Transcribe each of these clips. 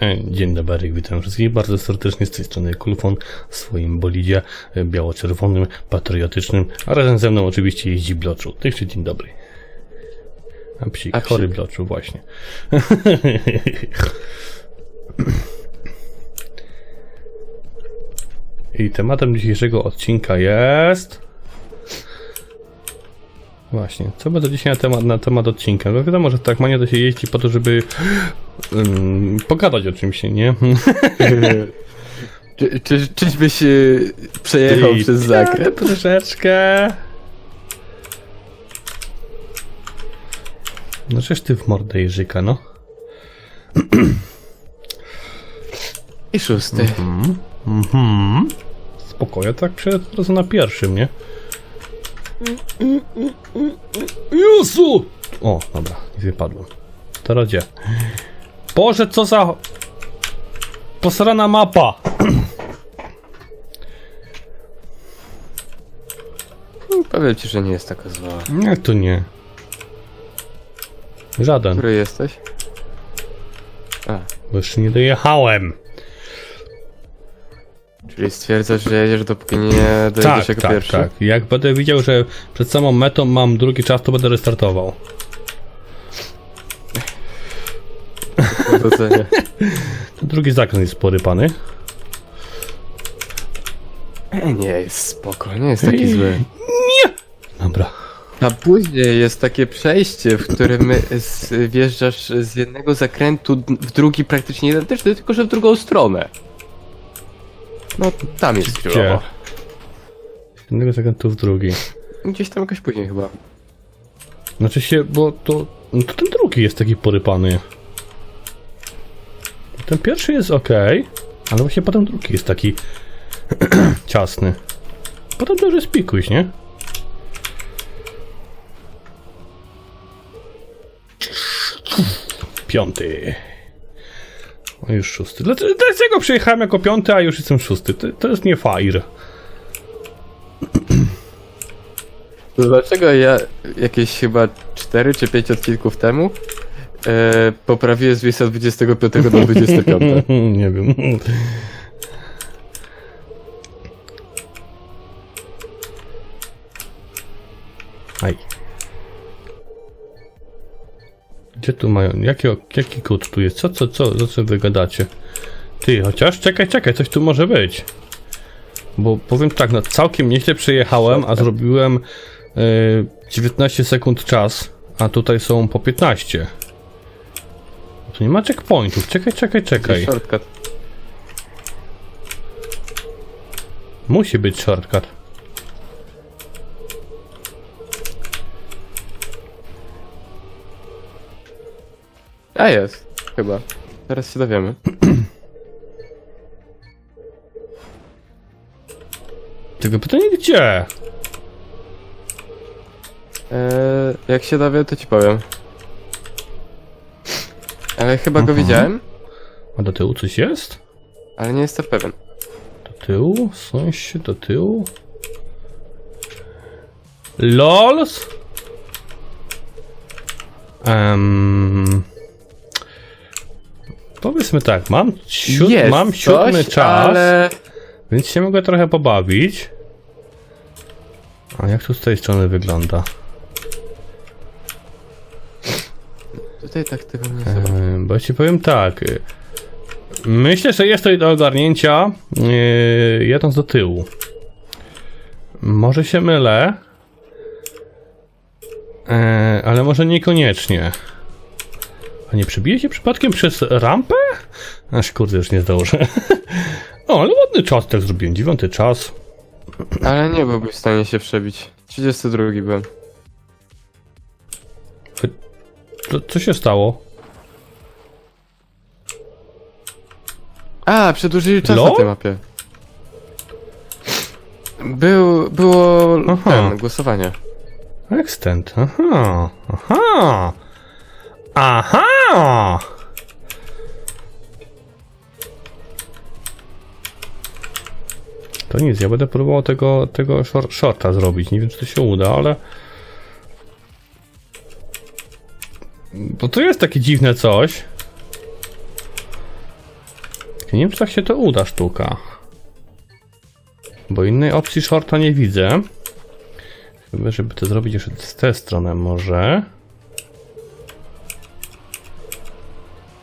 E, Dzień dobry, witam wszystkich bardzo serdecznie z tej strony Kulfon w swoim bolidzie e, biało-czerwonym, patriotycznym, a razem ze mną oczywiście jeździ Bloczu. Jeszcze dzień dobry. A psik, A psik. chory Bloczu, właśnie. I tematem dzisiejszego odcinka jest... Właśnie, co będzie dzisiaj na temat, na temat odcinka? No wiadomo, że tak mania to się jeździ po to, żeby um, pogadać o czymś, nie? Czy, czy, czyżbyś y, przejechał przez zakręt? Troszeczkę. No żeż ty w mordę jeżyka, no. I szósty. Mhm. Spokojnie, tak przed od razu na pierwszym, nie? Jezu! O, dobra, nie wypadłem. Teraz gdzie? Boże, co za... Posrana mapa! No, Powiem ci, że nie jest taka zła. Jak to nie? Żaden. Który jesteś? A, Bo jeszcze nie dojechałem. Czyli stwierdzasz, że jedziesz dopóki nie dojedziesz Tak, jako tak, pierwszy? tak. Jak będę widział, że przed samą metą mam drugi czas, to będę restartował. Powodzenia. Ten drugi zakręt jest porypany. E, nie, jest spoko, nie jest taki zły. Dobra. A później jest takie przejście, w którym z, wjeżdżasz z jednego zakrętu d- w drugi praktycznie identyczny, tylko że w drugą stronę. No, tam jest Gdzie? chwilowo. Jednego zakrętu w drugi. Gdzieś tam jakoś później chyba. Znaczy się, bo to, no to ten drugi jest taki porypany. Ten pierwszy jest ok, ale właśnie potem drugi jest taki ciasny. Potem to już jest pikuś, nie? Piąty. O, już szósty. Dlaczego, przyjechałem jako piąty, a już jestem szósty? To, to jest nie fair. Dlaczego ja jakieś chyba 4 czy 5 odcinków temu e, poprawiłem z miejsca 25 do 25? nie wiem. Aj. Gdzie tu mają? Jaki, jaki kod tu jest? Co, co, co, co, co wy gadacie? Ty, chociaż czekaj, czekaj, coś tu może być. Bo powiem tak, no całkiem nieźle przejechałem, a zrobiłem y, 19 sekund czas, a tutaj są po 15. Tu nie ma checkpointów. Czekaj, czekaj, czekaj. Shortcut. Musi być shortcut. A jest, chyba. Teraz się dowiemy. Tylko pytanie gdzie? E, jak się dowie, to ci powiem. Ale chyba go Mhm. widziałem, A do tyłu coś jest? ale nie jestem pewien. Do tyłu? W sensie do tyłu? LOLS? Um, powiedzmy tak, mam, siód, jest mam siódmy coś, czas, ale... więc się mogę trochę pobawić. A jak to z tej strony wygląda? Tutaj tak tego nie. Yy, Bo ci powiem tak. yy, Myślę, że jest to do ogarnięcia yy, jadąc do tyłu. Może się mylę. Yy, ale może niekoniecznie. A nie przebije się przypadkiem przez rampę? Aż kurde, już nie zdążę. o, ale ładny czas tak zrobiłem. Dziewiąty czas. Ale nie byłbyś w stanie się przebić. 32 byłem. Co, co się stało? A, przedłużyli czas LOL? na tej mapie. Był, było Aha. ten, głosowanie. Extent. Aha. Aha. Aha. To nic, ja będę próbował tego, tego shor- shorta zrobić. Nie wiem, czy to się uda, ale... Bo to jest takie dziwne coś. Nie wiem, czy tak się to uda sztuka. Bo innej opcji shorta nie widzę. Chyba, żeby to zrobić jeszcze z tę stronę może.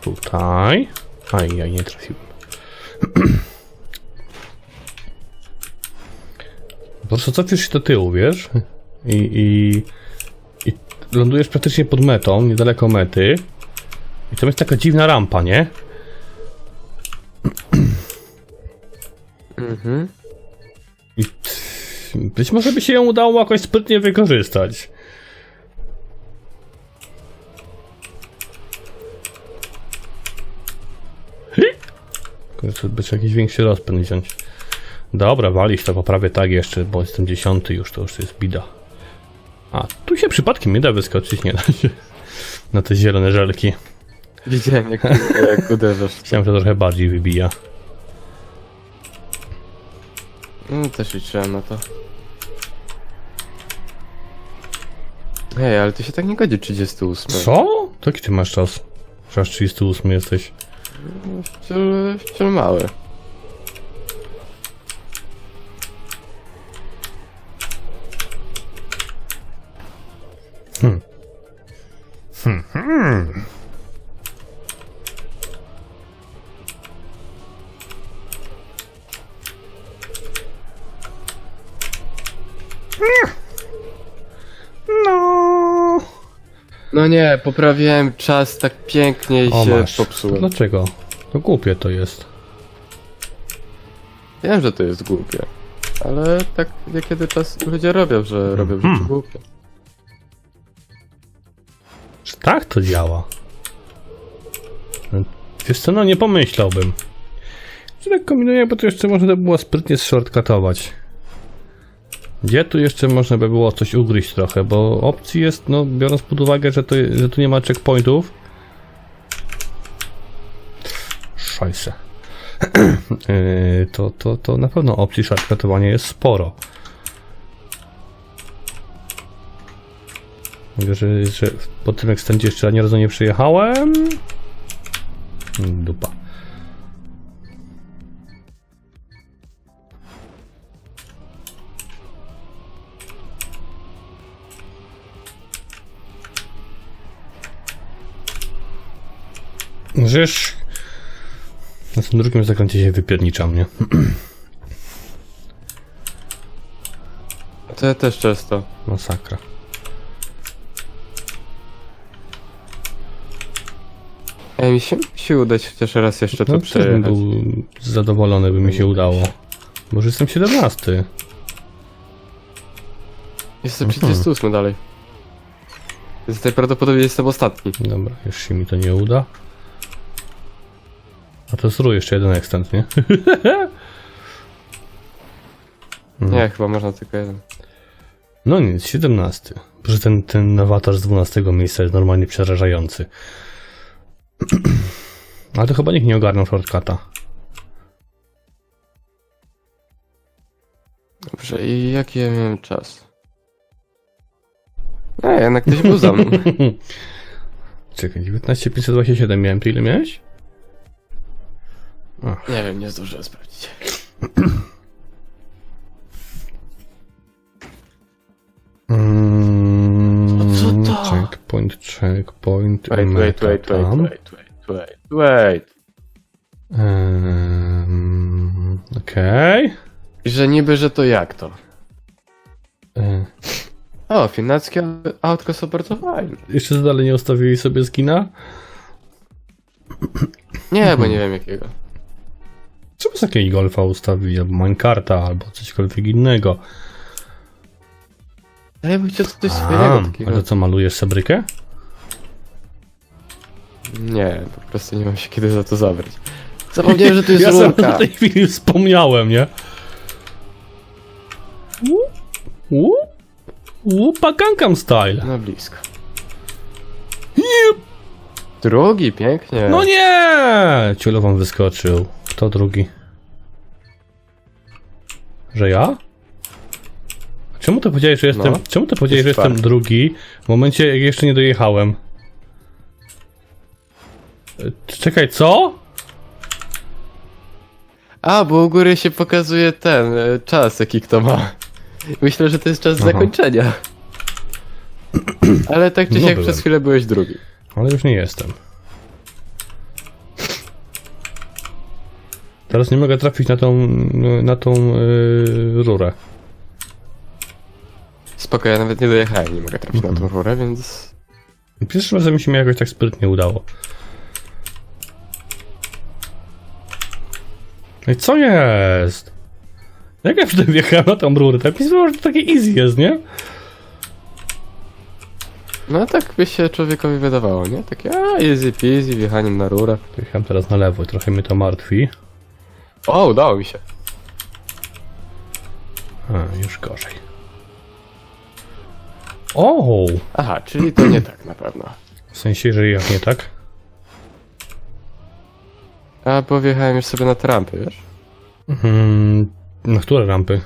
Tutaj. Aj, ja nie trafiłem. Po prostu cofisz się do tyłu, wiesz? I, i, I lądujesz praktycznie pod metą, niedaleko mety. I to jest taka dziwna rampa, nie? Mhm. I być może by się ją udało jakoś sprytnie wykorzystać. Kurczę, by trzeba jakiś większy rozpęd wziąć. Dobra, walić to poprawię tak jeszcze, bo jestem dziesiąty już, to już jest bida. A, tu się przypadkiem nie da wyskoczyć, nie da się. Na te zielone żelki. Widziałem jak, jak uderzasz. Chciałem, że trochę bardziej wybija. No też liczyłem na to. Hej, ale ty się tak nie godzi 38. Co? Jaki ty masz czas? Aż 38 jesteś. Wciąż, wciąż mały. No nie, poprawiłem czas tak pięknie i O, się masz. popsułem. Dlaczego? To głupie to jest. Wiem, że to jest głupie. Ale tak niekiedy czas ludzie robią, że robią rzeczy Mhm. głupie. Że tak to działa. No, Wiesz co, no nie pomyślałbym. Że tak kombinuję, bo to jeszcze można by było sprytnie shortcutować. Gdzie tu jeszcze można by było coś ugryźć trochę, bo opcji jest, no biorąc pod uwagę, że, to, że tu nie ma checkpointów. Szajse. Yy, to, to, to na pewno opcji shortcutowania jest sporo. Mówię, że, że po tym ekstendzie jeszcze ani razu nie przyjechałem. Dupa. Żeż na tym drugim zakręcie się wypierniczam, nie? To ja też często. Masakra. Ej, mi się musi udać chociaż raz jeszcze to No też bym przejechać. był zadowolony, by mi się udało. Już jestem 17. Jestem Mhm. 38 dalej. Więc najprawdopodobniej jestem ostatni. Dobra, już się mi to nie uda. A to zrób jeszcze jeden extent, nie? Mhm. Nie, chyba można tylko jeden. No nic, 17. Że ten, ten awatar z 12 miejsca jest normalnie przerażający. Ale to chyba nikt nie ogarnął shortcuta. Dobrze, i jaki ja miałem czas? Nie, jednak ktoś był za mną. Czekaj, 19527 miałem, ty ile miałeś? Nie wiem, nie zdążyłem sprawdzić. Mm, Co to? Checkpoint, checkpoint. Wait, wait, wait, wait, wait, wait, wait, wait. Ehm, Okej. I że niby, że to jak to? E, O, finackie autko supportowałem. Jeszcze dalej nie ustawili sobie skina? Nie, bo nie wiem jakiego. Trzeba z jakiegoś golfa ustawić, albo minecarta, albo cośkolwiek innego. Ale ja bym chciał coś A, swojego a takiego. to co, malujesz sebrykę? Nie, po prostu nie mam się kiedy za to zabrać. Zapomniałem, że tu jest Ja sam rurka. w tej chwili wspomniałem, nie? Łup, łup, łupa Gangnam Style. No blisko. Drugi, pięknie. No nie! Ciulo wam wyskoczył. Kto drugi? Że ja? Czemu to powiedziałeś, że jestem. No. Czemu to powiedziałeś, że Jest jestem czwarty. drugi w momencie, jak jeszcze nie dojechałem? E, Czekaj, co? A, bo u góry się pokazuje ten e, czas, jaki kto ma. Myślę, że to jest czas Aha. zakończenia. Ale tak czy No siak byłem. przez chwilę byłeś drugi. Ale już nie jestem. Teraz nie mogę trafić na tą, na tą yy, rurę. Spoko, ja nawet nie dojechałem, nie mogę trafić na tą rurę, więc... Pierwszy razem mi się jakoś tak sprytnie udało. Ej, co jest? Jak ja wtedy wjechałem na tą rurę? Tak wydawało, że to takie easy jest, nie? No tak by się człowiekowi wydawało, nie? Takie, a, easy peasy, wjechaniem na rurę. Wjechałem teraz na lewo i trochę mnie to martwi. O, udało mi się. A, już gorzej. O! Aha, czyli to nie tak na pewno. W sensie, że jak nie tak? A, bo wjechałem już sobie na trampy, wiesz? Hmm, na które rampy?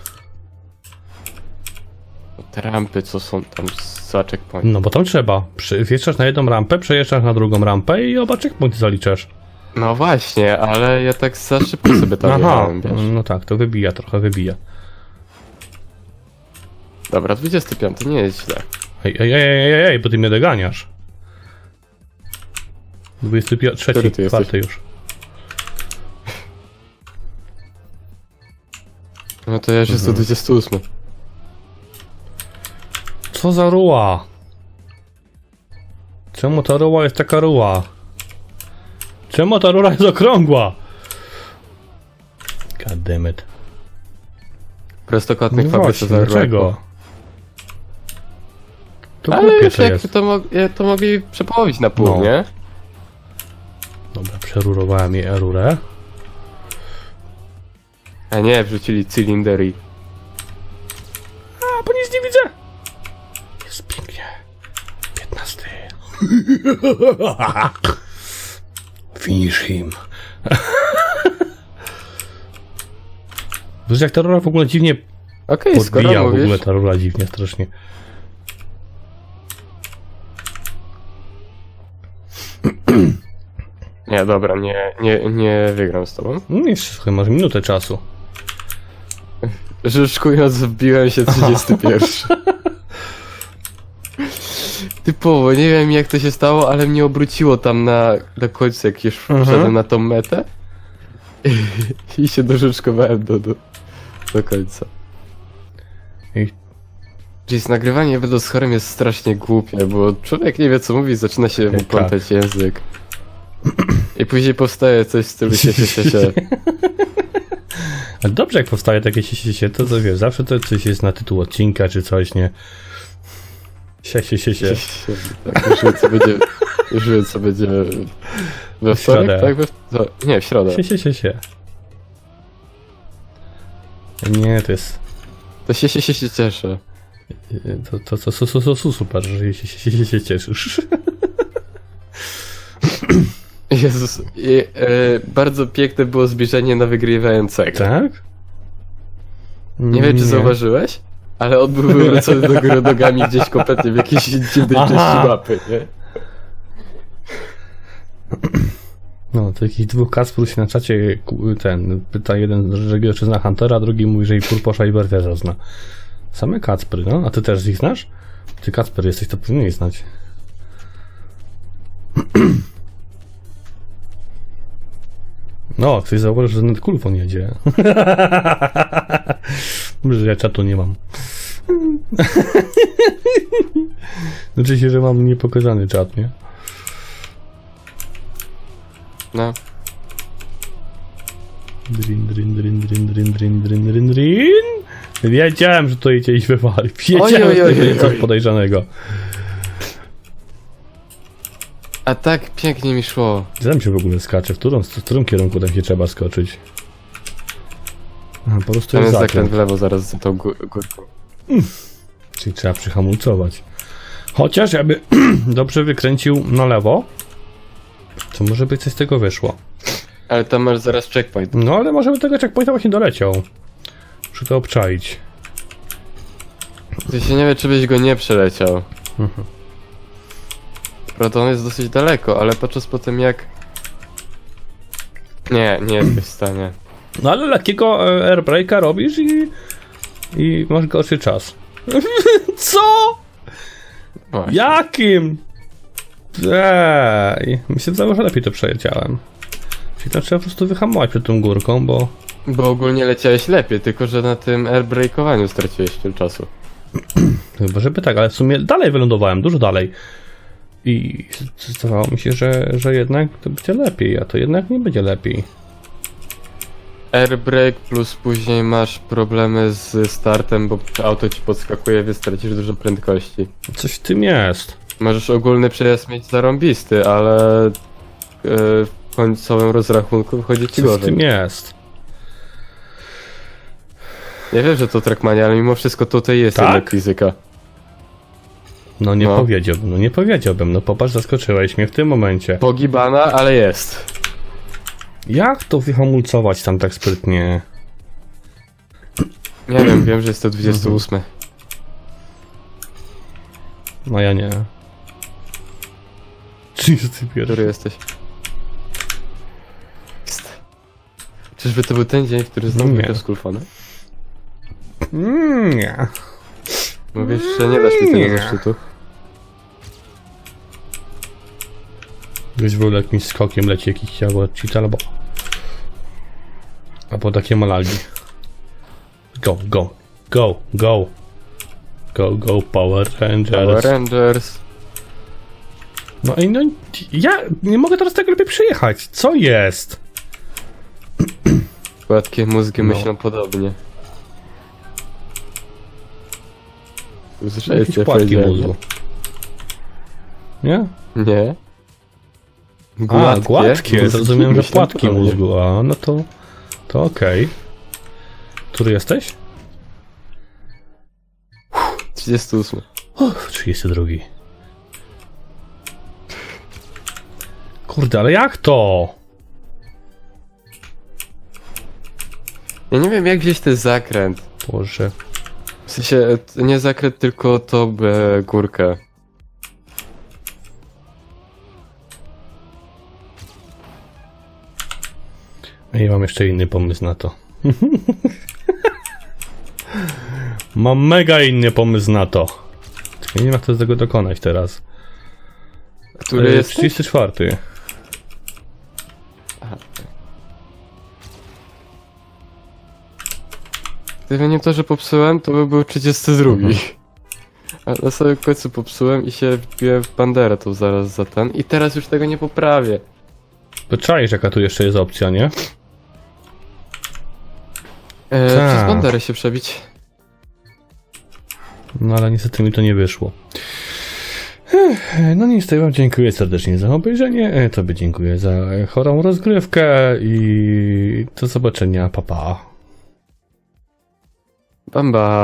Trampy, co są tam za checkpoint. No bo tam trzeba. Przy, wjeżdżasz na jedną rampę, przejeżdżasz na drugą rampę i oba checkpointy zaliczasz. No właśnie, ale ja tak za szybko sobie tam Aha, wiesz? no tak, to wybija, trochę wybija. Dobra, 25, nie jest źle. Ej, ej, ej, ej, ej, bo ty mnie doganiasz. 23, Który ty jesteś? czwarty już. No to ja już jestem 28. Co za ruła? Czemu ta ruła jest taka ruła? Czemu ta rura jest okrągła? God damn it. Prostokątnych No fabryce właśnie, za dlaczego? To Ale głupie już to jak jest. to, mo to mogli przepołowić na pół, No. nie? Dobra, przerurowałem jej rurę. A nie, wrzucili cylindery. A, bo nic nie widzę! Jest pięknie. 15. Finish him. Wiesz jak ta rura w ogóle dziwnie Okej, skoro podbija w mówisz... ogóle ta rura dziwnie strasznie. Nie, dobra, nie, nie, nie wygram z tobą. No jeszcze chyba masz minutę czasu. Rzeczkując, wbiłem się 31. Typowo, nie wiem jak to się stało, ale mnie obróciło tam na, na końcu, jak już Mhm. wszedłem na tą metę. I się dorzeczkowałem do, do, do końca. I Jeez, nagrywanie będąc chorym jest strasznie głupie, bo człowiek nie wie co mówi, zaczyna się mu plątać język. I później powstaje coś w stylu się, się, się, się. Ale dobrze jak powstaje takie się, się, się, to co wiesz, zawsze to coś jest na tytuł odcinka czy coś, nie? Sie, się, się, się. Tak, już wiem co będzie, już wiem co będzie we W środę. wtorek, tak? We, no, nie, w środę. Sie, się, się, się. Nie, to jest... To się, się, się, się cieszę. To, to, to, to, to, to, to super, że się, się, się, się cieszysz. Jezus, i, e, bardzo piękne było zbliżenie na wygrywającego. Tak? Nie wiem, czy zauważyłeś, ale on był wywrócony do góry nogami gdzieś kompletnie w jakiejś dziwnej Aha. części mapy, nie? No, to jakichś dwóch Kasprów się na czacie ten pyta jeden, że czy zna Huntera, drugi mówi, że i Purposza i Berteza zna. Same Kacpry, no? A ty też ich znasz? Ty Kacper jesteś, to powinieneś znać. No, ktoś zauważył, że net kulfon jedzie. Dobrze, że ja czatu nie mam. Znaczy się, że mam niepokazany czat, nie? No. Drin, drin, drin, drin, drin, drin, drin, drin, drin. Wiedziałem, że to idzie iść wywali. Wiedziałem, Oj, oj, że to jest coś podejrzanego. A tak pięknie mi szło. Gdzie tam się w ogóle skacze? W którym, w którym kierunku tam się trzeba skoczyć? Aha, po prostu Tam jest jest zakręt, w lewo zaraz za tą gó- górką. czyli trzeba przyhamulcować. Chociaż jakby dobrze wykręcił na lewo, to może by coś z tego wyszło. Ale tam masz zaraz checkpoint. No ale może by tego checkpointa właśnie doleciał. Muszę to obczaić. Ty się nie wie, czy byś go nie przeleciał. Mhm. Prawda, on jest dosyć daleko, ale patrząc po tym jak... Nie, nie jesteś w stanie. No ale lekkiego e, airbreaka robisz i, i masz gorszy czas. Co? Właśnie. Jakim? Ej, mi się wydawało, że lepiej to przeleciałem. Czyli tam trzeba po prostu wyhamować przed tą górką, bo... Bo ogólnie leciałeś lepiej, tylko że na tym airbreakowaniu straciłeś tyle czasu. Chyba, żeby tak, ale w sumie dalej wylądowałem, dużo dalej. I zdawało mi się, że, że jednak to będzie lepiej, a to jednak nie będzie lepiej. Airbreak plus później masz problemy z startem, bo auto ci podskakuje, więc tracisz dużo prędkości. Coś w tym jest. Możesz ogólny przejazd mieć zarąbisty, ale e, w końcowym rozrachunku wychodzi ci Coś w tym jest. Ja wiem, że to Trackmania, ale mimo wszystko tutaj jest Tak? jednak fizyka. No nie No. powiedziałbym, no nie powiedziałbym, no popatrz, zaskoczyłeś mnie w tym momencie. Pogibana, ale jest. Jak to wyhamulcować tam tak sprytnie? Nie wiem, wiem, że jest to 28. No ja nie. 31. Który jesteś? Jest. Czyżby to był ten dzień, w który znowu Nie. wygrał? Mm, nie. Mówisz, że nie dasz mi Nie. tego zaszczytu. Gdzieś w ogóle jakimś skokiem leci jakiś albo cheat, albo... Albo takie malalgi. Go, go, go, go. Go, go, Power Rangers. Power Rangers. No i no, ja nie mogę teraz tego lepiej przyjechać. Co jest? Gładkie mózgi No. myślą podobnie. Co ja płatki mózgu. Nie? Nie? A, gładkie. Zrozumiałem, że płatki mózgu. A, no to... To okej. Który jesteś? 38. Uff, 32. Kurde, ale jak to? Ja nie wiem jak wziąć ten zakręt. Boże. W sensie, nie zakręt, tylko e, górkę. Ja mam jeszcze inny pomysł na to. mam mega inny pomysł na to. Tylko nie wiem, jak to z tego dokonać teraz. Który E, jest? 34. Gdyby nie to, że popsułem, to by był 32. Mhm. A na samym końcu popsułem i się wbiłem w banderę tą zaraz za ten. I teraz już tego nie poprawię. To czaisz, jaka tu jeszcze jest opcja, nie? E, Tak. przez banderę się przebić. No ale niestety mi to nie wyszło. Ech, No niestety wam dziękuję serdecznie za obejrzenie. E, Tobie dziękuję za chorą rozgrywkę i do zobaczenia. Pa pa. Bamba.